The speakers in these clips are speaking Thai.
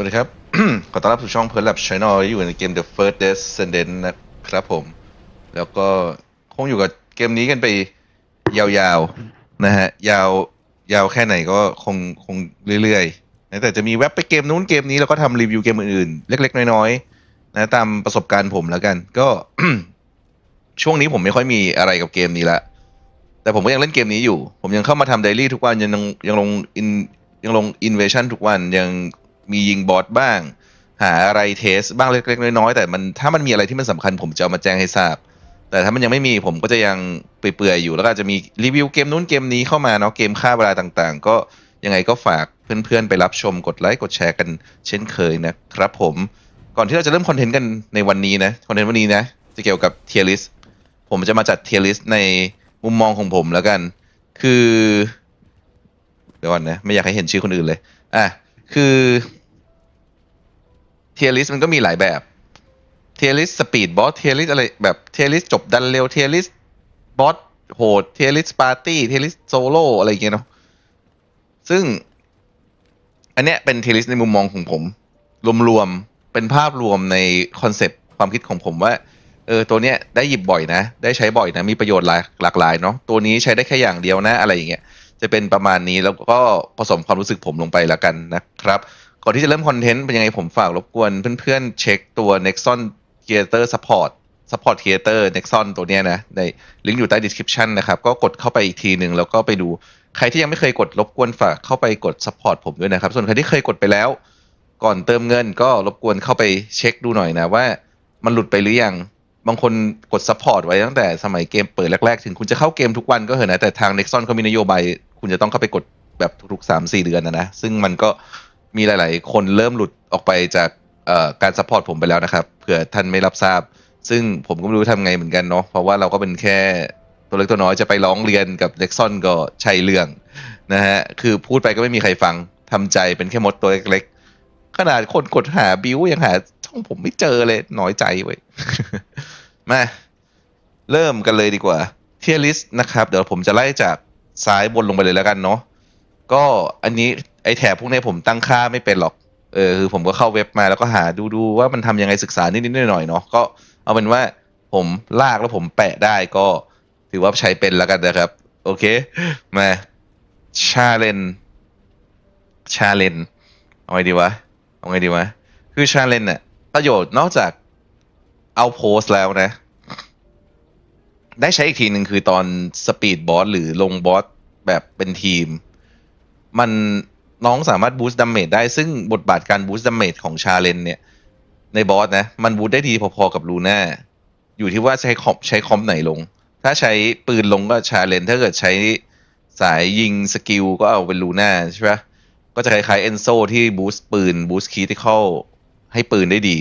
วัสดีครับ ขอต้อนรับสู่ช่องเพิร์ล b ช Channel อยู่ในเกม The First Descendant นะครับผม แล้วก็คงอยู่กับเกมนี้กันไปยาวๆ นะฮะ ยาวยาวแค่ไหนก็คงคงเรื่อยๆนะแต่จะมีแว็บไปเกมนู้นเกมนี้ แล้วก็ทำรีวิวเกมอื่นๆ เล็กๆ น้อยๆ นะตามประสบการณ์ผมแล้วกัน ก็ ช่วงนี้ผมไม่ค่อยมีอะไรกับเกมนี้ละ แต่ผมก็ยังเล่นเกมนี้อยู่ ผมยังเข้ามาทำไดรี่ทุกวันยังลงยังลงอินยังลงอินเวชั่นทุกวันยัง มียิงบอสบ้าง หาอะไรเทสบ้างเล็กๆน้อยๆแต่มันถ้ามันมีอะไรที่มันสำคัญผมจะเอามาแจ้งให้ทราบ แต่ถ้ามันยังไม่มีผมก็จะยังเปื่อยๆอยู่แล้วก็อาจจะมีรีวิวเกมนู้นเกมนี้เข้ามาเนาะเกมค่าเวลาต่างๆ ก็ยังไงก็ฝากเพื่อนๆไปรับชมกดไลค์กดแชร์กันเช่นเคยนะครับผมก่อนที่เราจะเริ่มคอนเทนต์กันในวันนี้นะคอนเทนต์วันนี้นะจะเกี่ยวกับเทียริสผมจะมาจัดเทียริสในมุมมองของผมแล้วกัน คือ เดี๋ยวก่อนนะ ไม่อยากให้เห็นชื่อคนอื่นเลย อะ คือ ทียริสมันก็มีหลายแบบเทียริสสปีดบอสเทียริสอะไรแบบเทียริสจบดันเร็วเทียริสบอสโหดเทียริสปาร์ตี้เทียริสโซโล่อะไรอย่างเงี้ยเนาะซึ่ง อันเนี้ยเป็นเทียริสในมุมมองของผม รวมๆเป็นภาพรวมในคอนเซปต์ความคิดของผมว่าเออตัวเนี้ยได้หยิบบ่อยนะ ได้ใช้บ่อยนะ มีประโยชน์หลากหลากหลายเนาะตัวนี้ใช้ได้แค่อย่างเดียวนะอะไรอย่างเงี้ยจะเป็นประมาณนี้แล้วก็ผสมความรู้สึกผมลงไปละกันนะครับ ก่อนที่จะเริ่มคอนเทนต์เป็นยังไงผมฝากรบกวนเพื่อนๆ เช็คตัว Nexon Creator Support Support Creator Nexon ตัวเนี้ยนะ ในลิงก์อยู่ใต้ description นะครับ ก็กดเข้าไปอีกทีหนึ่งแล้วก็ไปดู ใครที่ยังไม่เคยกดรบกวนฝากเข้าไปกด Support ผมด้วยนะครับ ส่วนใครที่เคยกดไปแล้ว ก่อนเติมเงินก็รบกวนเข้าไปเช็คดูหน่อยนะว่ามันหลุดไปหรือยังบางคนกด support ไว้ตั้งแต่สมัยเกมเปิดแรกๆ ถึงคุณจะเข้าเกมทุกวันก็เถอะนะ แต่ทาง Nexon เขามีนโยบาย คุณจะต้องเข้าไปกดแบบทุกๆสามสี่เดือนนะนะ ซึ่งมันก็ มีหลาย ๆ คนเริ่มหลุดออกไปจากการ support ผมไปแล้วนะครับเผื่อท่านไม่รับทราบ ซึ่งผมก็ไม่รู้ทำไงเหมือนกันเนาะเพราะว่าเราก็เป็นแค่ตัวเล็กตัวน้อยจะไปร้องเรียนกับ Nexon ก็ใช่เรื่องนะฮะคือพูดไปก็ไม่มีใครฟังทำใจเป็นแค่มดตัวเล็กๆ ขนาดคนกดหาบิวยังหาช่องผมไม่เจอเลยน้อยใจเว้ยมาเริ่มกันเลยดีกว่าเทียริสนะครับ เดี๋ยวผมจะไล่จากซ้ายบนลงไปเลยแล้วกันเนาะก็อันนี้ ไอแถบพวกนี้ผมตั้งค่าไม่เป็นหรอก เออคือผมก็เข้าเว็บมาแล้วก็หาดูดูว่ามันทำยังไงศึกษานิดๆหน่อยๆเนาะก็เอาเป็นว่าผมลากแล้วผมแปะได้ก็ถือว่าใช้เป็นแล้วกันนะครับ โอเค มาชาเลนชาเลนเอาไงดีวะ เอาไงดีวะ คือชาเลนเนี่ยประโยชน์นอกจากเอาโพสแล้วนะ ได้ใช้อีกทีหนึ่งคือตอนสปีดบอสหรือลงบอสแบบเป็นทีม มัน น้องสามารถบูสต์ดัมเมจได้ซึ่งบทบาทการบูสต์ดัมเมจของชาเลนเนี่ย ในบอสนะ มันบูสต์ได้ดีพอๆกับลูน่าอยู่ที่ว่าใช้คอมใช้คอมไหนลง ถ้าใช้ปืนลงก็ชาเลนถ้าเกิดใช้สายยิงสกิลก็เอาเป็นลูน่าใช่ปะก็จะคล้ายๆเอนโซที่บูสต์ปืนบูสต์คีติคอลให้ปืนได้ดี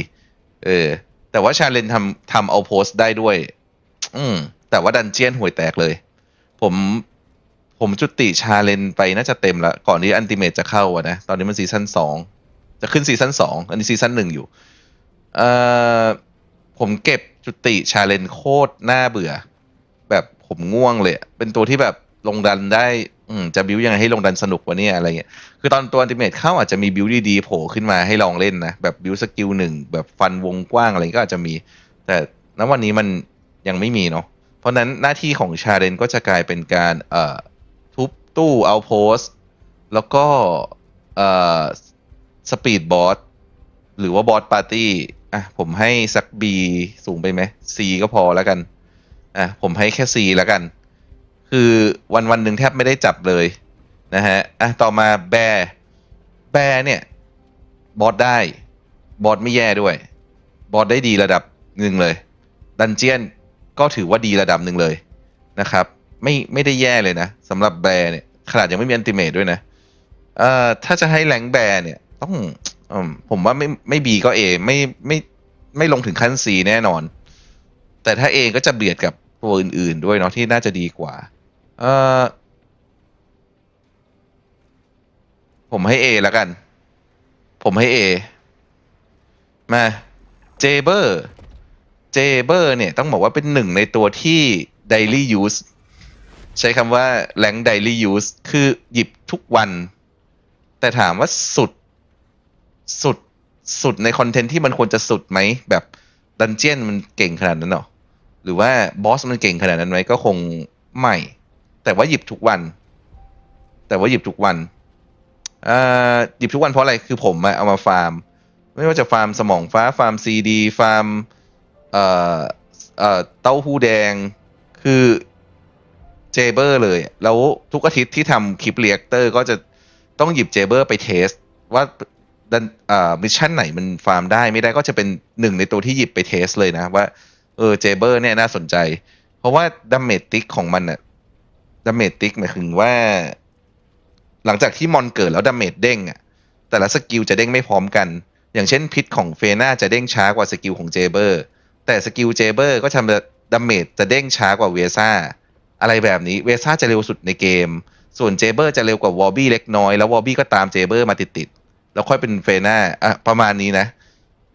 เออ แต่ว่าชาเลนทำทำเอาโพสต์ได้ด้วย อืมแต่ว่าดันเจียนห่วยแตกเลย ผม ผมจุติชาเลนไปน่าจะเต็มละก่อนที่อันติเมตจะเข้าอะนะ ตอนนี้มันซีซั่นสองจะขึ้นซีซั่นสองอันนี้ซีซั่นหนึ่งอยู่ เอ่อ ผมเก็บจุติชาเลนโคตรน่าเบื่อ แบบผมง่วงเลย เป็นตัวที่แบบลงดันได้ อืมจะบิวยังไงให้ลงดันสนุกวะเนี่ยอะไรเงี้ย คือตอนตัวอันติเมตเข้าอาจจะมีบิวดีๆโผล่ขึ้นมาให้ลองเล่นนะ แบบบิวสกิลหนึ่งแบบฟันวงกว้างอะไรก็อาจจะมี แต่ณวันนี้มันยังไม่มีเนาะ เพราะนั้นหน้าที่ของชาเลนก็จะกลายเป็นการ เอ่อ ตู้เอาโพสแล้วก็เอ่อสปีดบอสหรือว่าบอสปาร์ตี้อะผมให้สัก B สูงไปไหม C ก็พอแล้วกันอะผมให้แค่ C แล้วกัน คือวันวันหนึ่งแทบไม่ได้จับเลยนะฮะอะต่อมาแบร์แบร์เนี่ยบอสได้บอสไม่แย่ด้วย บอสได้ดีระดับหนึ่งเลย ดันเจียนก็ถือว่าดีระดับหนึ่งเลยนะครับ ไม่ไม่ได้แย่เลยนะสำหรับแบร์เนี่ย ขนาดยังไม่มีอันติเมตด้วยนะเอ่อถ้าจะให้แรงแบร์เนี่ย ต้องอผมว่าไม่ไม่บีก็เอไม่ไม่ไม่ลงถึงขั้นซีแน่นอน แต่ถ้าเอก็จะเบียดกับตัวอื่น ๆ ด้วยเนาะที่น่าจะดีกว่า เอ่อผมให้ A แล้วกัน ผมให้ A มาเจเบอร์ เจเบอร์เนี่ยต้องบอกว่าเป็นหนึ่งในตัวที่ daily use ใช้คำว่าแ a ง daily use คือหยิบทุกวัน แต่ถามว่าสุด สุด สุดในคอนเทนต์ที่มันควรจะสุดไหม แบบดันเจียนมันเก่งขนาดนั้นหรอ หรือว่าบอสมันเก่งขนาดนั้นไหมก็คงไม่ แต่ว่าหยิบทุกวัน แต่ว่าหยิบทุกวันหยิบทุกวันเพราะอะไร คือผมเอามาฟาร์ม ไม่ว่าจะฟาร์มสมองฟ้า ฟาร์มซีดี ฟาร์มเอ่อเอ่อเต้าหู้แดง คือ เจเบอร์เลยแล้วทุกอาทิตย์ที่ทำคลิปเรียกเตอร์ก็จะต้องหยิบเจเบอร์ไปเทส ว่าดันอ่ามิชชั่นไหนมันฟาร์มได้ไม่ได้ก็จะเป็นหนึ่งในตัวที่หยิบไปเทสเลยนะ ว่าเออเจเบอร์เนี่ยน่าสนใจ เพราะว่าดัมเมจติกของมันอะดัมเมจติกหมายถึงว่า หลังจากที่มอนเกิดแล้วดัมเมจเด้งอะแต่ละสกิลจะเด้งไม่พร้อมกัน อย่างเช่นพิษของเฟน่าจะเด้งช้ากว่าสกิลของเจเบอร์แต่สกิลเจเบอร์ก็ทำดัมเมจจะเด้งช้ากว่าเวซ่า อะไรแบบนี้เวซ่าจะเร็วสุดในเกม ส่วนเจเบอร์จะเร็วกว่าวอร์บี้เล็กน้อย แล้ววอร์บี้ก็ตามเจเบอร์มาติดๆแล้วค่อยเป็นเฟน่าอะประมาณนี้นะ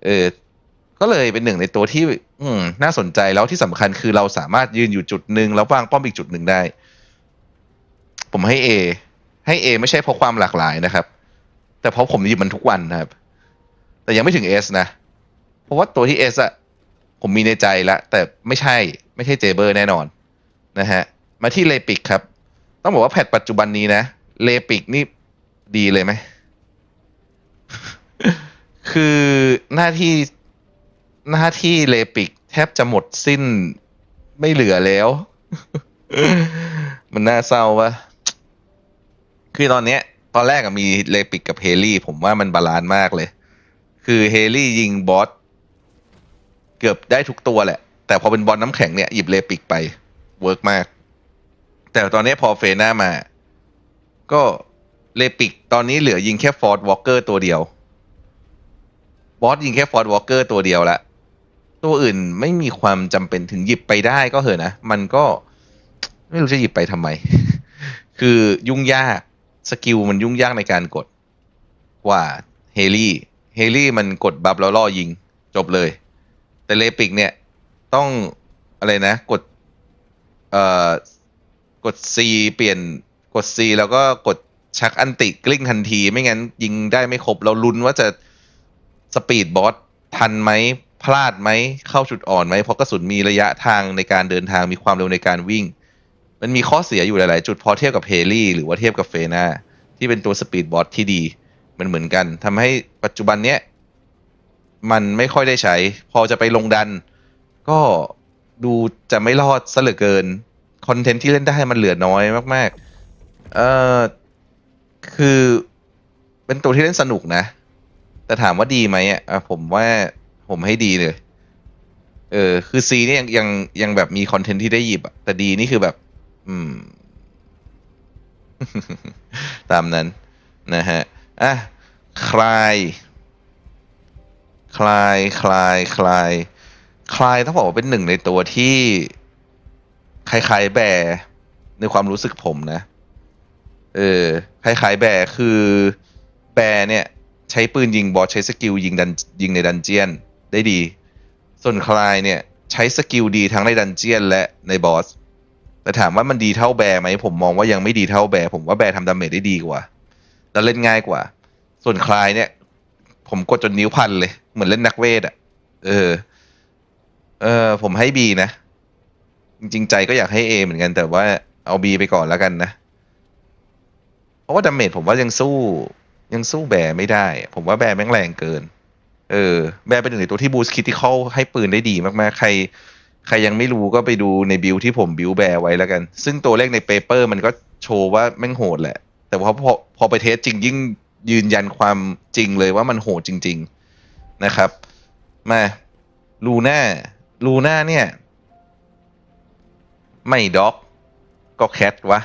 เออก็เลยเป็นหนึ่งในตัวที่ อืม น่าสนใจแล้วที่สำคัญคือเราสามารถยืนอยู่จุดหนึ่งแล้ววางป้อมอีกจุดหนึ่งได้ ผมให้ A ให้ A ไม่ใช่เพราะความหลากหลายนะครับ แต่เพราะผมหยิบมันทุกวันนะครับ แต่ยังไม่ถึง S นะ เพราะว่าตัวที่ S อะผมมีในใจล้วแต่ไม่ใช่ ไม่ใช่เจเบอร์แน่นอน นะฮะ มาที่เลปิกครับ ต้องบอกว่าแพทปัจจุบันนี้นะเลปิกนี่ดีเลยไหม คือหน้าที่หน้าที่เลปิกแทบจะหมดสิ้นไม่เหลือแล้ว มันน่าเศร้าวะคือตอนเนี้ย ตอนแรกมีเลปิกกับเฮลี่ ผมว่ามันบาลานซ์มากเลย คือเฮลี่ยิงบอสเกือบได้ทุกตัวแหละ แต่พอเป็นบอลน้ำแข็งเนี่ย หยิบเลปิกไป เวิร์กมาก แต่ตอนนี้พอเฟน่ามา ก็เลปิกตอนนี้เหลือยิงแค่ฟอร์ดวอลเกอร์ตัวเดียว บอสยิงแค่ฟอร์ดวอลเกอร์ตัวเดียวละตัวอื่นไม่มีความจำเป็นถึงหยิบไปได้ก็เหอะนะ มันก็ไม่รู้จะหยิบไปทำไม คือยุ่งยากสกิลมันยุ่งยากในการกดกว่าเฮลี่เฮลี่มันกดบัฟแล้วล่อยิงจบเลย แต่เลปิกเนี่ยต้องอะไรนะ กดเอ่อ กด C เปลี่ยนกด C แล้วก็กดชักอันติกลิ้งทันที ไม่งั้นยิงได้ไม่ครบ เราลุ้นว่าจะสปีดบอสทันไหมพลาดไหมเข้าจุดอ่อนไหมเพราะกระสุนมีระยะทางในการเดินทางมีความเร็วในการวิ่ง มันมีข้อเสียอยู่หลาย ๆ จุดพอเทียบกับเฮลี่หรือว่าเทียบกับเฟนาที่เป็นตัวสปีดบอสที่ดี มันเหมือนกันทำให้ปัจจุบันเนี้ยมันไม่ค่อยได้ใช้ พอจะไปลงดัน ก็ดูจะไม่รอดซะเหลือเกิน คอนเทนต์ที่เล่นได้มันเหลือน้อยมาก ๆ เอ่อ คือ เป็นตัวที่เล่นสนุกนะ แต่ถามว่าดีไหมอะผมว่าผมให้ดีเลย เออ คือซีนี่ยังยังยังแบบมีคอนเทนต์ที่ได้หยิบอะแต่ดีนี่คือแบบ อืม ตามนั้น นะฮะ อะ คลาย คลาย คลาย คลาย คลายต้องบอกว่าเป็นหนึ่งในตัวที่ คล้ายๆแบร์ในความรู้สึกผมนะ เออคล้ายๆแบร์คือแบร์เนี่ย ใช้ปืนยิงบอสใช้สกิลยิงดันยิงในดันเจียนได้ดี ส่วนคลายเนี่ย ใช้สกิลดีทั้งในดันเจียนและในบอสแต่ถามว่ามันดีเท่าแบร์ไหมผมมองว่ายังไม่ดีเท่าแบร์ผมว่าแบร์ทำดาเมจได้ดีกว่า แล้วเล่นง่ายกว่า ส่วนคลายเนี่ย ผมกดจนนิ้วพันเลย เหมือนเล่นนักเวทอะเออ เออ ผมให้บีนะ จริงใจก็อยากให้เอเหมือนกันแต่ว่าเอาบีไปก่อนแล้วกันนะ เพราะว่าดาเมจผมว่ายังสู้ยังสู้แบร์ไม่ได้ ผมว่าแบร์แม่งแรงเกิน เออ แบร์เป็นหนึ่งในตัวที่บูสคิติคอลให้ปืนได้ดีมากๆ ใคร ใครยังไม่รู้ก็ไปดูในบิลที่ผมบิลแบร์ไว้แล้วกัน ซึ่งตัวเลขในเปเปอร์ มันก็โชว์ว่าแม่งโหดแหละ แต่พอพอพอไปเทสจริงยิ่งยืนยันความจริงเลยว่ามันโหดจริง ๆ นะครับ มาลูน่าลูน่าเนี่ย ไม่ด็อกก็แคทวะ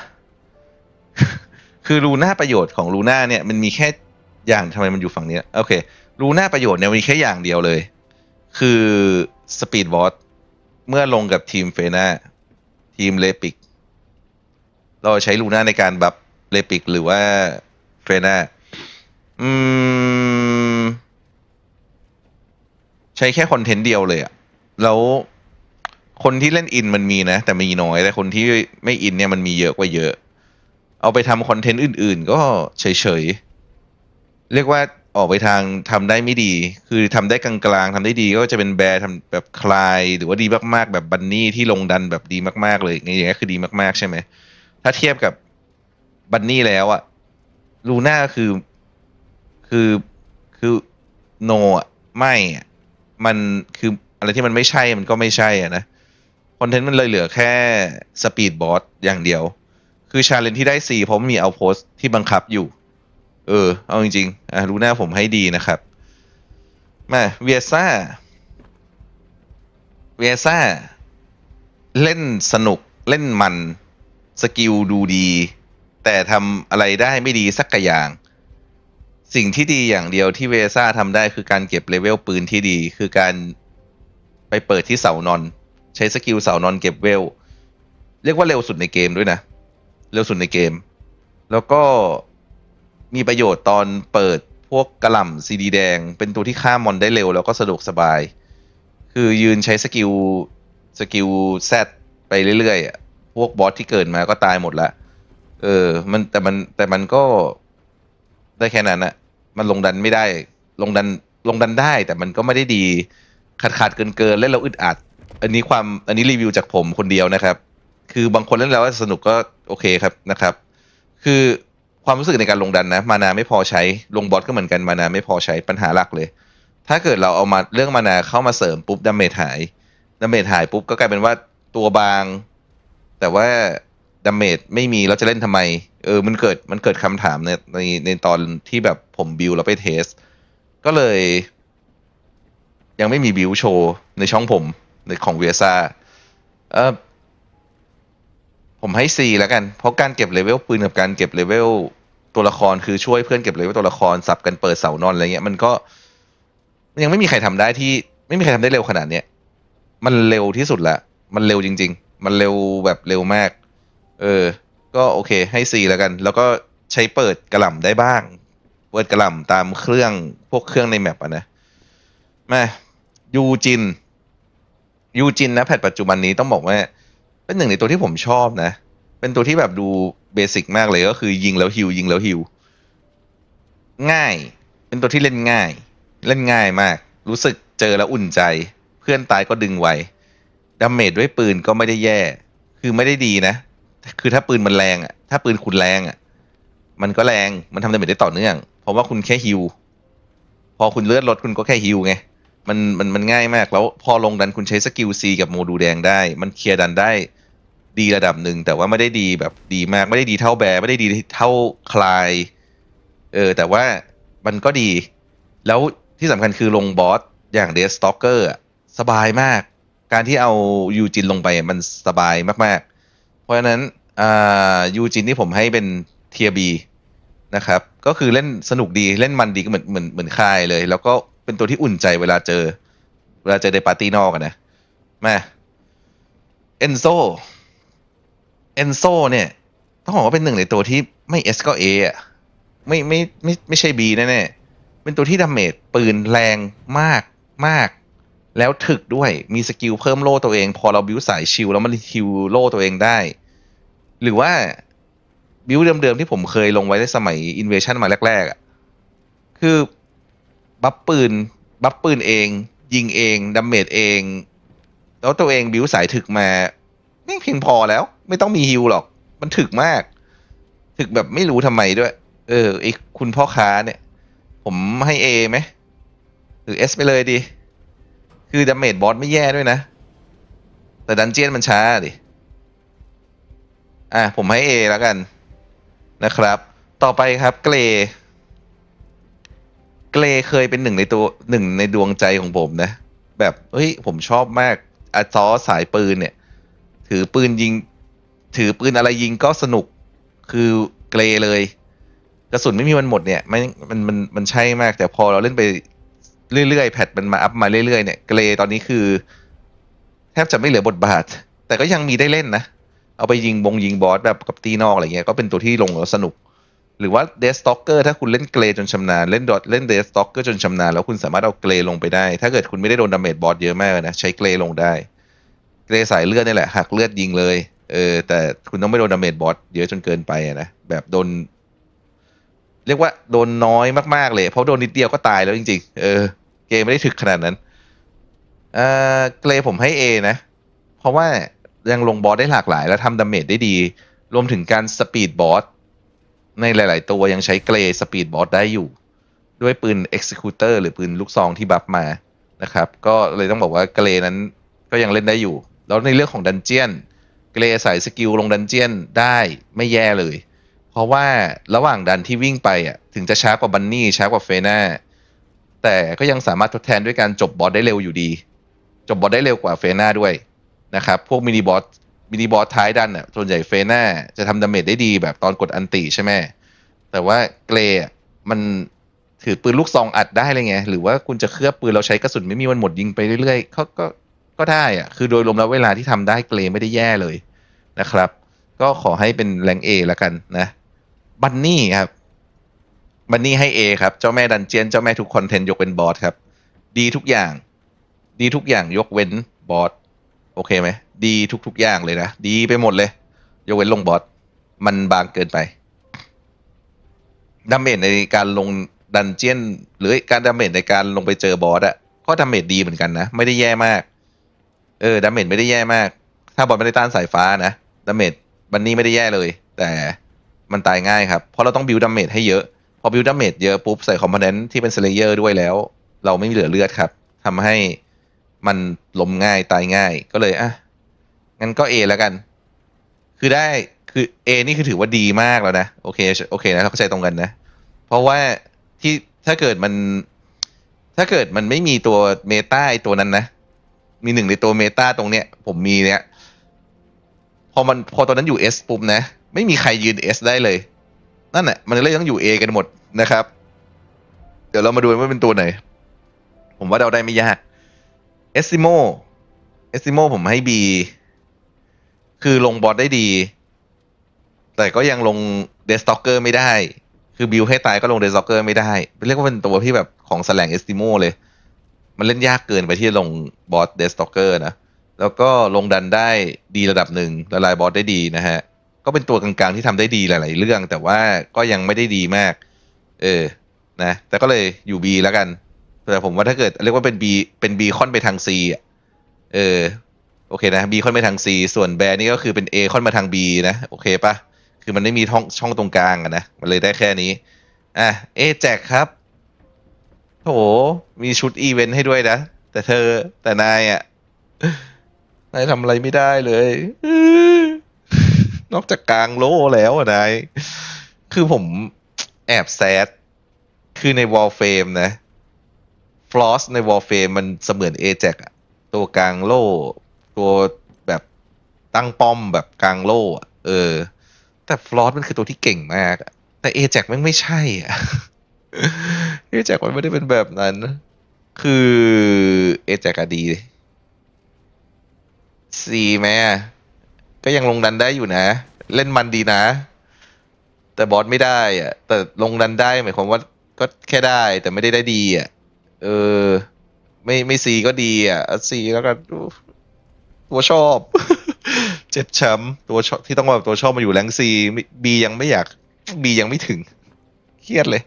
คือลูน่าประโยชน์ของลูน่าเนี่ยมันมีแค่อย่างทำไมมันอยู่ฝั่งนี้ โอเคลูน่าประโยชน์เนี่ยมีแค่อย่างเดียวเลย คือสปีดบอสเมื่อลงกับทีมเฟน่าทีมเลปิก เราใช้ลูน่าในการบัฟเลปิกหรือว่าเฟน่าอืม ใช้แค่คอนเทนต์เดียวเลยอะแล้ว คนที่เล่นอินมันมีนะ แต่มีน้อยแต่คนที่ไม่อินเนี่ยมันมีเยอะกว่าเยอะ เอาไปทำคอนเทนต์อื่น ๆ ก็เฉยๆ เรียกว่าออกไปทางทำได้ไม่ดี คือทำได้กลางๆทำได้ดีก็จะเป็นแบร์ทำแบบคลายหรือว่าดีมากๆ แบบบันนี่ที่ลงดันแบบดีมากๆ เลยอย่างเงี้ยคือดีมากๆใช่ไหมถ้าเทียบกับบันนี่แล้วอะลูน่าคือคือคือโนอะไม่อะมันคืออะไรที่มันไม่ใช่มันก็ไม่ใช่อะนะ คอนเทนต์มันเลยเหลือแค่สปีดบอสอย่างเดียว คือชาเลนที่ได้ซีเพราะมันมีเอาโพสที่บังคับอยู่ เออ เอาจริงๆอะรู้หน้าผมให้ดีนะครับมาเวียซ่าเวียซ่าเล่นสนุกเล่นมัน สกิลดูดี แต่ทำอะไรได้ไม่ดีสักกะอย่าง สิ่งที่ดีอย่างเดียวที่เวซ่าทำได้คือการเก็บเลเวลปืนที่ดี คือการไปเปิดที่เสานอน ใช้สกิลเสานอนเก็บเวล เรียกว่าเร็วสุดในเกมด้วยนะ เร็วสุดในเกม แล้วก็มีประโยชน์ตอนเปิดพวกกระหล่ำซีดีแดง เป็นตัวที่ฆ่ามอนได้เร็ว แล้วก็สะดวกสบาย คือยืนใช้สกิลสกิลแซดไปเรื่อยๆ พวกบอสที่เกิดมาก็ตายหมดละ เออ มันแต่มันแต่มันก็ได้แค่นั้นอะมันลงดันไม่ได้ ลงดันลงดันได้ แต่มันก็ไม่ได้ดีขาดขาดเกินเกินเล่นเราอึดอัด อันนี้ความอันนี้รีวิวจากผมคนเดียวนะครับ คือบางคนเล่นแล้วสนุกก็โอเคครับนะครับ คือความรู้สึกในการลงดันนะ มานาไม่พอใช้ ลงบอสก็เหมือนกันมานาไม่พอใช้ปัญหาหลักเลย ถ้าเกิดเราเอามาเรื่องมานาเข้ามาเสริมปุ๊บดาเมจหายดาเมจหายปุ๊บก็กลายเป็นว่าตัวบาง แต่ว่าดาเมจไม่มีเราจะเล่นทำไม เออมันเกิดมันเกิดคำถามในในในตอนที่แบบผมบิวแล้วไปเทส ก็เลย ยังไม่มีบิวโชว์ในช่องผม ในของเวียซ่าเออผมให้ C แล้วกัน เพราะการเก็บเลเวลปืนกับการเก็บเลเวลตัวละครคือช่วยเพื่อนเก็บเลเวลตัวละครสับกันเปิดเสานอนอะไรเงี้ยมันก็ยังไม่มีใครทำได้ที่ ไม่มีใครทำได้เร็วขนาดเนี้ยมันเร็วที่สุดละ มันเร็วจริง ๆ มันเร็วแบบเร็วมาก เออ ก็โอเคให้ C แล้วกัน แล้วก็ใช้เปิดกระหล่ำได้บ้าง เปิดกระหล่ำตามเครื่องพวกเครื่องในแมปอะนะมายูจิน ยูจินนะแพทปัจจุบันนี้ต้องบอกว่า เป็นหนึ่งในตัวที่ผมชอบนะ เป็นตัวที่แบบดูเบสิกมากเลยก็คือ ยิงแล้วฮิวยิงแล้วฮิวง่าย เป็นตัวที่เล่นง่าย เล่นง่ายมาก รู้สึกเจอแล้วอุ่นใจ เพื่อนตายก็ดึงไวดาเมจด้วยปืนก็ไม่ได้แย่ คือไม่ได้ดีนะ คือถ้าปืนมันแรงอะ ถ้าปืนคุณแรงอะ มันก็แรง มันทำดาเมจได้ต่อเนื่อง เพราะว่าคุณแค่ฮิว พอคุณเลือดลดคุณก็แค่ฮิวไง มันมันมันง่ายมากแล้วพอลงดันคุณใช้สกิลซีกับโมดูแดงได้ มันเคลียร์ดันได้ดีระดับหนึ่งแต่ว่าไม่ได้ดีแบบดีมากไม่ได้ดีเท่าแบร์ไม่ได้ดีเท่าคลายเออแต่ว่ามันก็ดี แล้วที่สำคัญคือลงบอสอย่างเดสต็อกเกอร์สบายมาก การที่เอายูจินลงไปมันสบายมากๆ เพราะฉะนั้นอ่ายูจินที่ผมให้เป็นเทียบีนะครับ ก็คือเล่นสนุกดีเล่นมันดีก็เหมือนเหมือนเหมือนคายเลย แล้วก็ เป็นตัวที่อุ่นใจเวลาเจอ เวลาเจอในปาร์ตี้นอกอะนะมาเอนโซเอนโซเนี่ย ต้องบอกว่าเป็นหนึ่งในตัวที่ไม่เอสก็เออะไม่ไม่ไม่ไม่ใช่บีแน่ๆเป็นตัวที่ดาเมจปืนแรงมากมาก แล้วถึกด้วยมีสกิลเพิ่มโล่ตัวเอง พอเราบิวสายชิลแล้วมันฮิวโล่ตัวเองได้ หรือว่าบิวเดิมๆที่ผมเคยลงไว้ในสมัยอินเวชั่นมาแรกๆอะคือ บัฟปืน บัฟปืนเอง ยิงเองดาเมจเอง แล้วตัวเองบิวสายถึกมาไม่เพียงพอแล้ว ไม่ต้องมีฮิลหรอก มันถึกมาก ถึกแบบไม่รู้ทำไมด้วย เออไอคุณพ่อค้าเนี่ย ผมให้ A ไหมหรือ S ไปเลยดี คือดาเมจบอสไม่แย่ด้วยนะ แต่ดันเจียนมันช้าดิอะผมให้ A แล้วกันนะครับ ต่อไปครับเกร เกรเคยเป็นหนึ่งในตัวหนึ่งในดวงใจของผมนะ แบบเฮ้ยผมชอบมากอาซอสายปืนเนี่ย ถือปืนยิง ถือปืนอะไรยิงก็สนุกคือเกรเลย กระสุนไม่มีวันหมดเนี่ยมันมันมันมันใช่มาก แต่พอเราเล่นไปเรื่อยๆแพทมันมาอัพมาเรื่อยๆเนี่ยเกรตอนนี้คือ แทบจะไม่เหลือบทบาท แต่ก็ยังมีได้เล่นนะ เอาไปยิงบงยิงบอสแบบกับตีนอกอะไรเงี้ยก็เป็นตัวที่ลงแล้วสนุก หรือว่าเดสต็อกเกอร์ถ้าคุณเล่นเกรจนชำนาญ เล่นดอทเล่นเดสต็อกเกอร์จนชำนาญ แล้วคุณสามารถเอาเกรลงไปได้ ถ้าเกิดคุณไม่ได้โดนดาเมจบอสเยอะมากนะ ใช้เกรลงได้ เกรสายเลือดนี่แหละหักเลือดยิงเลยเออแต่คุณต้องไม่โดนดาเมจบอสเยอะจนเกินไปนะแบบโดน เรียกว่าโดนน้อยมากๆเลย เพราะโดนนิดเดียวก็ตายแล้วจริงๆเออเกมไม่ได้ถึกขนาดนั้นเออเกรผมให้ A นะ เพราะว่ายังลงบอสได้หลากหลาย และทำดาเมจได้ดี รวมถึงการสปีดบอส ในหลาย ๆ ตัวยังใช้เกรสปีดบอสได้อยู่ ด้วยปืน Executor หรือปืนลูกซองที่บัฟมานะครับ ก็เลยต้องบอกว่าเกรนั้นก็ยังเล่นได้อยู่ แล้วในเรื่องของดันเจียน เกรใส่สกิลลงดันเจียนได้ไม่แย่เลย เพราะว่าระหว่างดันที่วิ่งไปอะถึงจะช้ากว่าบันนี่ช้ากว่าเฟน่าแต่ก็ยังสามารถทดแทนด้วยการจบบอสได้เร็วอยู่ดี จบบอสได้เร็วกว่าเฟน่าด้วยนะครับ พวกมินิบอส มินิบอสท้ายดันอะส่วนใหญ่เฟน่าจะทำดาเมจได้ดีแบบตอนกดอันติใช่ไหมแต่ว่าเกรมันถือปืนลูกซองอัดได้เลยไง หรือว่าคุณจะเคลือบปืนเราใช้กระสุนไม่มีวันหมดยิงไปเรื่อยๆเขาก็ก็ได้อะ คือโดยรวมแล้วเวลาที่ทำได้เกรไม่ได้แย่เลยนะครับ ก็ขอให้เป็นแรงเอแล้วกันนะ บันนี่ครับบันนี่ให้ A ครับ เจ้าแม่ดันเจียน เจ้าแม่ทุกคอนเทนต์ยกเว้นบอสครับ ดีทุกอย่าง ดีทุกอย่างยกเว้นบอสโอเคไหม ดีทุก ๆ อย่างเลยนะ ดีไปหมดเลย ยกเว้นลงบอสมันบางเกินไปดาเมจในการลงดันเจียน หรือการดาเมจในการลงไปเจอบอสอะก็ดาเมจดีเหมือนกันนะ ไม่ได้แย่มาก เออดาเมจไม่ได้แย่มาก ถ้าบอสไม่ได้ต้านสายฟ้านะดาเมจบันนี่ไม่ได้แย่เลย แต่มันตายง่ายครับ เพราะเราต้องบิวดาเมจให้เยอะ พอบิวดาเมจเยอะปุ๊บใส่คอมโพเนนต์ที่เป็นสเลเยอร์ด้วยแล้ว เราไม่มีเหลือเลือดครับทำให้มันล้มง่ายตายง่ายก็เลยอะ งั้นก็ A แล้วกัน คือได้คือ A นี่คือถือว่าดีมากแล้วนะ โอเคโอเคนะเข้าใจตรงกันนะ เพราะว่าที่ถ้าเกิดมัน ถ้าเกิดมันไม่มีตัวเมตาไอตัวนั้นนะ มีหนึ่งในตัวเมตาตรงเนี้ย ผมมีเนี้ยพอมันพอตอนนั้นอยู่ S ปุ๊บนะ ไม่มีใครยืน S ได้เลย นั่นแหละมันเลยต้องอยู่ A กันหมดนะครับ เดี๋ยวเรามาดูว่าเป็นตัวไหน ผมว่าเราได้ไม่ยาก e s t i m o e s t i m o ผมให้ B คือลงบอสได้ดี แต่ก็ยังลงเดสต็อกเกอร์ไม่ได้ คือบิวให้ตายก็ลงเดสต็อกเกอร์ไม่ได้ เรียกว่าเป็นตัวที่แบบของแสลงเอสติโมเลย มันเล่นยากเกินไปที่จะลงบอสเดสต็อกเกอร์นะ แล้วก็ลงดันได้ดีระดับหนึ่งละลายบอสได้ดีนะฮะ ก็เป็นตัวกลางๆที่ทำได้ดีหลาย ๆ เรื่อง แต่ว่าก็ยังไม่ได้ดีมาก เออ นะ แต่ก็เลยอยู่ B แล้วกันแต่ผมว่าถ้าเกิดเรียกว่าเป็น B เป็น B ค่อนไปทาง C อะเออ โอเคนะ B ค่อนไปทาง C ส่วนแบร์นี่ก็คือเป็น A ค่อนมาทาง B นะ โอเคปะคือมันไม่มีช่องช่องตรงกลางอะนะ มันเลยได้แค่นี้ อะ A แจกครับ โถ มีชุดอีเวนต์ให้ด้วยนะ แต่เธอแต่นายอะนายทำอะไรไม่ได้เลย นอกจากกลางโลแล้วอะนาย คือผมแอบแซด คือในวอลเฟมนะ ฟลอสในวอลเฟมมันเสมือนเอแจกอะตัวกลางโล ตัวแบบตั้งป้อมแบบกลางโล่อะเออ แต่ฟลอสมันคือตัวที่เก่งมาก แต่เอแจกมันไม่ใช่อะเอแจกมันไม่ได้เป็นแบบนั้น คือเอแจกอะดีซีแม่ก็ยังลงดันได้อยู่นะ เล่นมันดีนะ แต่บอสไม่ได้อะแต่ลงดันได้หมายความว่าก็แค่ได้แต่ไม่ได้ได้ดีอะ เออ ไม่ไม่ซีก็ดีอะซีแล้วกัน ตัวชอบ เจ็บช้ำตัวชอบที่ต้องแบบตัวชอบมาอยู่แรงซีบียังไม่อยากบียังไม่ถึง เครียดเลย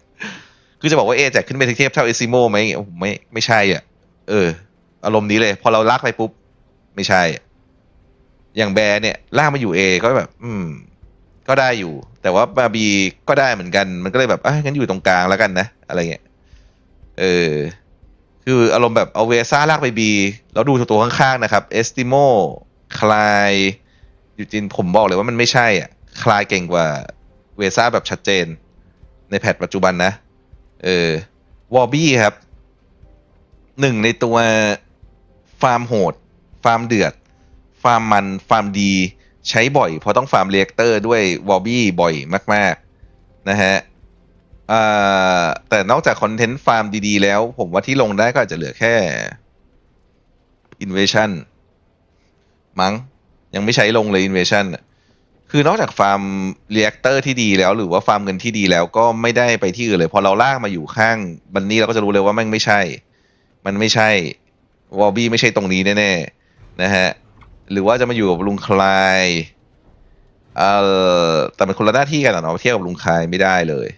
คือจะบอกว่าเอแจกขึ้นไปเทียบเท่าเอซิโมไหมโอ้ไม่ไม่ใช่อะ เออ อารมณ์นี้เลย พอเราลากไปปุ๊บ ไม่ใช่อะอย่างแบร์เนี่ยลากมาอยู่เอก็แบบ อืม ก็ได้อยู่ แต่ว่ามาบีก็ได้เหมือนกัน มันก็เลยแบบอะงั้นอยู่ตรงกลางแล้วกันนะ อะไรเงี้ยเออ คืออารมณ์แบบเอาเวซ่าลากไปบีแล้วดูตัวข้างๆนะครับ เอสติโมคลายอยู่จริงผมบอกเลยว่ามันไม่ใช่อะ คลายเก่งกว่าเวซ่าแบบชัดเจน ในแพทปัจจุบันนะ เออวอร์บี้ครับหนึ่งในตัวฟาร์มโหด ฟาร์มเดือด ฟาร์มมัน ฟาร์มดี ใช้บ่อย เพราะต้องฟาร์มเรียกเตอร์ด้วยวอร์บี้บ่อยมาก ๆ นะฮะ แต่นอกจากคอนเทนต์ฟาร์มดีๆ แล้ว ผมว่าที่ลงได้ก็อาจจะเหลือแค่ Invasion มั้งยังไม่ใช้ลงเลย Invasion คือนอกจากฟาร์มเรียกเตอร์ที่ดีแล้ว หรือว่าฟาร์มเงินที่ดีแล้วก็ไม่ได้ไปที่อื่นเลย พอเราลากมาอยู่ข้างบันนี้เราก็จะรู้เลยว่ามันไม่ใช่ มันไม่ใช่วอลบี้ไม่ใช่ตรงนี้แน่ๆนะฮะหรือว่าจะมาอยู่กับลุงคลายเอ่อแต่เป็นคนละหน้าที่กันอะเนาะเทียบกับลุงคลายไม่ได้เลย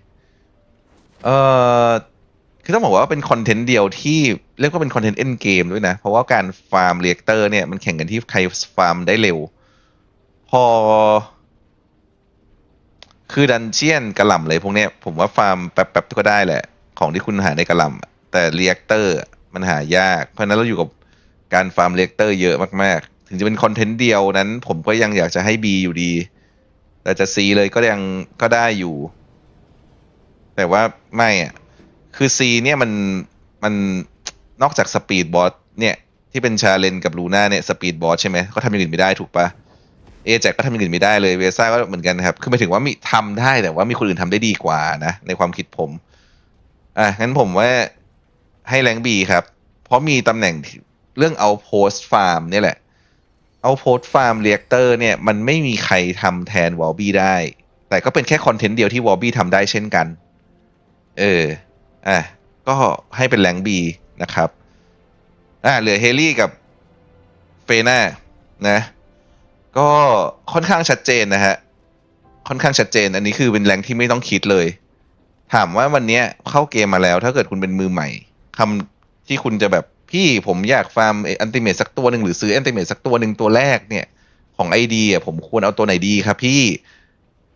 เอ่อคือต้องบอกว่าเป็นคอนเทนต์เดียวที่เรียกว่าเป็นคอนเทนต์เอ็นเกมด้วยนะ เพราะว่าการฟาร์มเรียกเตอร์เนี่ยมันแข่งกันที่ใครฟาร์มได้เร็ว พอ คือดันเจียนกระหล่ำเลยพวกเนี้ยผมว่าฟาร์มแป๊บๆก็ได้แหละ ของที่คุณหาในกระหล่ำแต่เรียกเตอร์มันหายาก เพราะฉะนั้นเราอยู่กับการฟาร์มเรียกเตอร์เยอะมากๆ ถึงจะเป็นคอนเทนต์เดียวนั้น ผมก็ยังอยากจะให้ B อยู่ดี แต่จะ C เลยก็ยังก็ได้อยู่ แต่ว่าไม่อะ คือ C เนี่ยมันมันนอกจากสปีดบอสเนี่ยที่เป็นชาเลนกับลูน่าเนี่ยสปีดบอสใช่ไหมก็ทำอย่างอื่นไม่ได้ถูกปะเอแจ็ก็ทำอย่างอื่นไม่ได้เลยเวซ่าก็เหมือนกันครับ คือหมายถึงว่ามีทำได้แต่ว่ามีคนอื่นทำได้ดีกว่านะ ในความคิดผม อะงั้นผมว่าให้แรงบีครับ เพราะมีตำแหน่งเรื่องเอาโพสต์ฟาร์มเนี่ยแหละเอาโพสต์ฟาร์มเรียกเตอร์เนี่ยมันไม่มีใครทำแทนวอลบี้ได้ แต่ก็เป็นแค่คอนเทนต์เดียวที่วอลบี้ทำได้เช่นกัน เอออะก็ให้เป็นแรงบีนะครับอะเหลือเฮลี่กับเฟน่านะก็ค่อนข้างชัดเจนนะฮะ ค่อนข้างชัดเจน อันนี้คือเป็นแรงที่ไม่ต้องคิดเลย ถามว่าวันนี้เข้าเกมมาแล้ว ถ้าเกิดคุณเป็นมือใหม่คำที่คุณจะแบบพี่ผมอยากฟาร์มอันติเมตสักตัวหนึ่งหรือซื้ออันติเมตสักตัวหนึ่งตัวแรกเนี่ย ของไอดีอะผมควรเอาตัวไหนดีครับพี่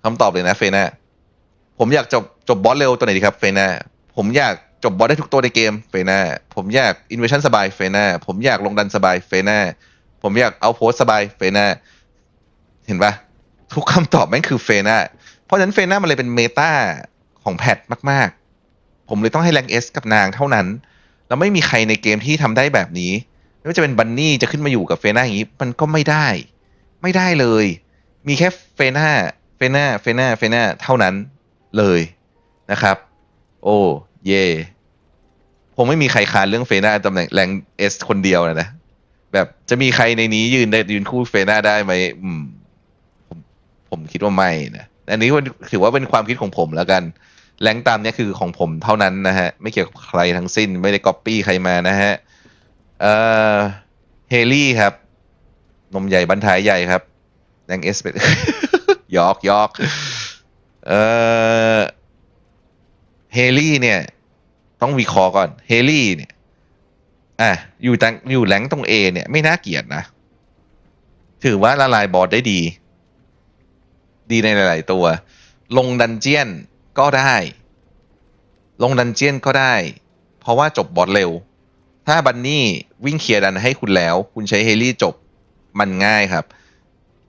คำตอบเลยนะเฟน่าผมอยากจบ จบบอสเร็วตัวไหนดีครับเฟน่าผมอยากจบบอสได้ทุกตัวในเกมเฟน่าผมอยากอินเวชั่นสบายเฟน่าผมอยากลงดันสบายเฟน่าผมอยากเอาโพสสบายเฟน่าเห็นปะทุกคำตอบแม่งคือเฟน่าเพราะฉะนั้นเฟน่ามันเลยเป็นเมตาของแพทมาก ๆ ผมเลยต้องให้แรงเอสกับนางเท่านั้น แล้วไม่มีใครในเกมที่ทำได้แบบนี้ไม่ว่าจะเป็นบันนี่จะขึ้นมาอยู่กับเฟน่าอย่างนี้ มันก็ไม่ได้ ไม่ได้เลย มีแค่เฟน่าเฟน่าเฟน่าเฟน่าเท่านั้นเลย นะครับ โอ้เย่ผมไม่มีใครคานเรื่องเฟน่าตำแหน่งแรงเอสคนเดียวนะนะแบบจะมีใครในนี้ยืนได้ยืนคู่เฟน่าได้ไหมอืมผมผมคิดว่าไม่นะอันนี้ถือว่าเป็นความคิดของผมแล้วกัน แรงตามนี้คือของผมเท่านั้นนะฮะ ไม่เกี่ยวกับใครทั้งสิ้น ไม่ได้ก๊อปปี้ใครมานะฮะ เอ่อเฮลี่ครับ นมใหญ่บรรทายใหญ่ครับแรงเอสเป็นยอกยอกเอ่อ เฮลี่เนี่ย ต้องวิเคราะห์ก่อนเฮลี่เนี่ยอะอยู่ตังอยู่แรงตรงเอเนี่ยไม่น่าเกลียดนะ ถือว่าละลายบอสได้ดี ดีในหลาย ๆ ตัว ลงดันเจียนก็ได้ ลงดันเจียนก็ได้ เพราะว่าจบบอสเร็ว ถ้าบันนี่วิ่งเคลียร์ดันให้คุณแล้ว คุณใช้เฮลี่จบมันง่ายครับ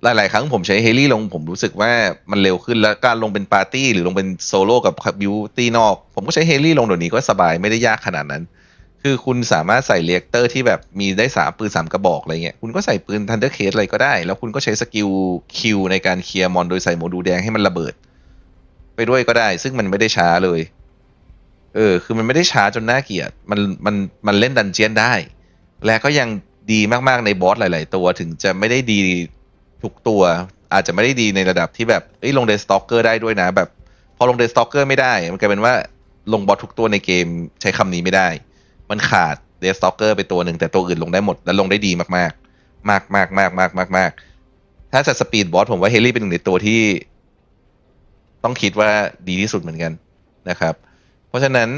หลาย ๆ ครั้งผมใช้เฮลี่ลงผมรู้สึกว่ามันเร็วขึ้นแล้วการลงเป็นปาร์ตี้หรือลงเป็นโซโล่กับบิวตี้นอก ผมก็ใช้เฮลี่ลงเดี๋ยวนี้ก็สบายไม่ได้ยากขนาดนั้น คือคุณสามารถใส่เรียกเตอร์ที่แบบมีได้สามปืนสามกระบอกอะไรเงี้ยคุณก็ใส่ปืนทันเดอร์เคสอะไรก็ได้ แล้วคุณก็ใช้สกิลคิวในการเคลียร์มอนโดยใส่โมดูลแดงให้มันระเบิด ไปด้วยก็ได้ ซึ่งมันไม่ได้ช้าเลย เออ คือมันไม่ได้ช้าจนน่าเกลียดมันมันมันเล่นดันเจียนได้ และก็ยังดีมากๆในบอสหลาย ๆ ตัวถึงจะไม่ได้ดี ทุกตัวอาจจะไม่ได้ดีในระดับที่แบบเอ้ยลงเดสต็อกเกอร์ได้ด้วยนะ แบบพอลงเดสต็อกเกอร์ไม่ได้ มันกลายเป็นว่าลงบอสทุกตัวในเกมใช้คำนี้ไม่ได้ มันขาดเดสต็อกเกอร์ไปตัวหนึ่งแต่ตัวอื่นลงได้หมด และลงได้ดีมากๆ มากมากมากมากมากมากถ้าจะสปีดบอสผมว่าเฮลี่เป็นหนึ่งในตัวที่ ต้องคิดว่าดีที่สุดเหมือนกันนะครับ เพราะฉะนั้น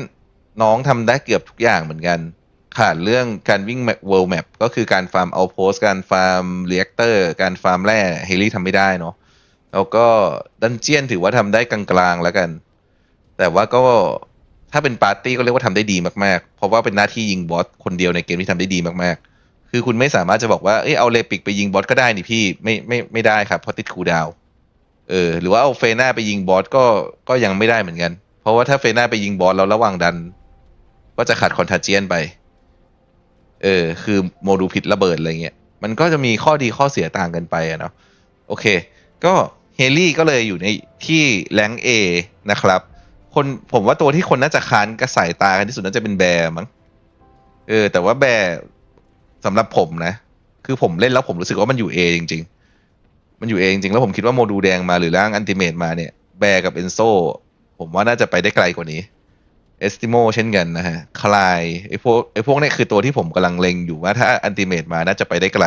น้องทำได้เกือบทุกอย่างเหมือนกัน ขาดเรื่องการวิ่ง world map ก็คือการฟาร์มเอาโพสการฟาร์มเรียกเตอร์การฟาร์มแร่เฮลี่ทำไม่ได้เนาะแล้วก็ดันเจียนถือว่าทำได้กลางๆแล้วกัน แต่ว่าก็ถ้าเป็นปาร์ตี้ก็เรียกว่าทำได้ดีมากๆ เพราะว่าเป็นหน้าที่ยิงบอสคนเดียวในเกมที่ทำได้ดีมากๆ คือคุณไม่สามารถจะบอกว่าเอ้ยเอาเลปิกไปยิงบอสก็ได้นี่พี่ไม่ไม่ไม่ได้ครับเพราะติดคูดาวเออหรือว่าเอาเฟน่าไปยิงบอสก็ก็ยังไม่ได้เหมือนกัน เพราะว่าถ้าเฟน่าไปยิงบอสแล้วระว่างดัน ก็จะขาดคอนทาเจียนไป เออ คือโมดูลพิษระเบิดอะไรเงี้ย มันก็จะมีข้อดีข้อเสียต่างกันไปอะเนาะ โอเค ก็เฮลี่ก็เลยอยู่ในที่แรงเอนะครับ คนผมว่าตัวที่คนน่าจะค้านกระสายตากันที่สุดน่าจะเป็นแบร์มั้ง เออ แต่ว่าแบร์สำหรับผมนะ คือผมเล่นแล้วผมรู้สึกว่ามันอยู่เอจริง ๆ มันอยู่เอจริงๆ แล้วผมคิดว่าโมดูลแดงมาหรือร่างอันติเมตมาเนี่ย แบร์กับเอนโซผมว่าน่าจะไปได้ไกลกว่านี้ เอสติโมเช่นกันนะฮะ คลายไอพวกไอพวกนี้คือตัวที่ผมกำลังเล็งอยู่ว่าถ้าอันติเมตมาน่าจะไปได้ไกล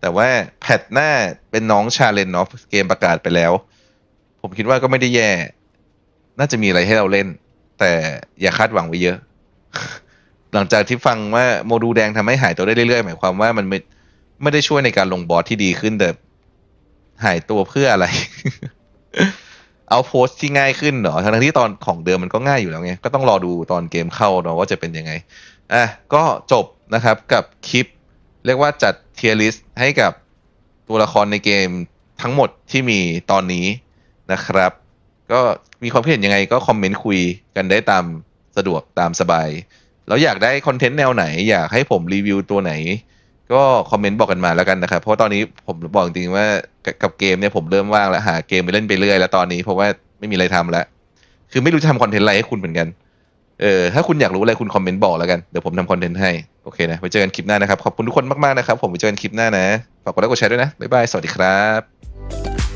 แต่ว่าแพทหน้าเป็นน้องชาเลนเนาะเกมประกาศไปแล้ว ผมคิดว่าก็ไม่ได้แย่ น่าจะมีอะไรให้เราเล่น แต่อย่าคาดหวังไว้เยอะ หลังจากที่ฟังว่าโมดูแดงทำให้หายตัวได้เรื่อยๆ หมายความว่ามันไม่ไม่ได้ช่วยในการลงบอสที่ดีขึ้นแต่หายตัวเพื่ออะไร เอาโพสต์ที่ง่ายขึ้นเหรอทั้งที่ตอนของเดิมมันก็ง่ายอยู่แล้วไง ก็ต้องรอดูตอนเกมเข้าเนาะว่าจะเป็นยังไง อะ ก็จบนะครับกับคลิป เรียกว่าจัดเทียร์ลิสต์ให้กับตัวละครในเกมทั้งหมดที่มีตอนนี้นะครับ ก็มีความคิดเห็นยังไงก็คอมเมนต์คุยกันได้ตามสะดวกตามสบาย แล้วอยากได้คอนเทนต์แนวไหน อยากให้ผมรีวิวตัวไหน ก็คอมเมนต์บอกกันมาแล้วกันนะครับ เพราะตอนนี้ผมบอกจริงๆว่ากับเกมเนี่ยผมเริ่มว่างแล้วหาเกมไปเล่นไปเรื่อยแล้วตอนนี้เพราะว่าไม่มีอะไรทำแล้ว คือไม่รู้จะทำคอนเทนต์อะไรให้คุณเหมือนกัน เออถ้าคุณอยากรู้อะไรคุณคอมเมนต์บอกแล้วกัน เดี๋ยวผมทำคอนเทนต์ให้ โอเคนะ ไปเจอกันคลิปหน้านะครับ ขอบคุณทุกคนมากๆนะครับ ผมไปเจอกันคลิปหน้านะ ฝากกดไลค์กดแชร์ด้วยนะ บ๊ายบาย สวัสดีครับ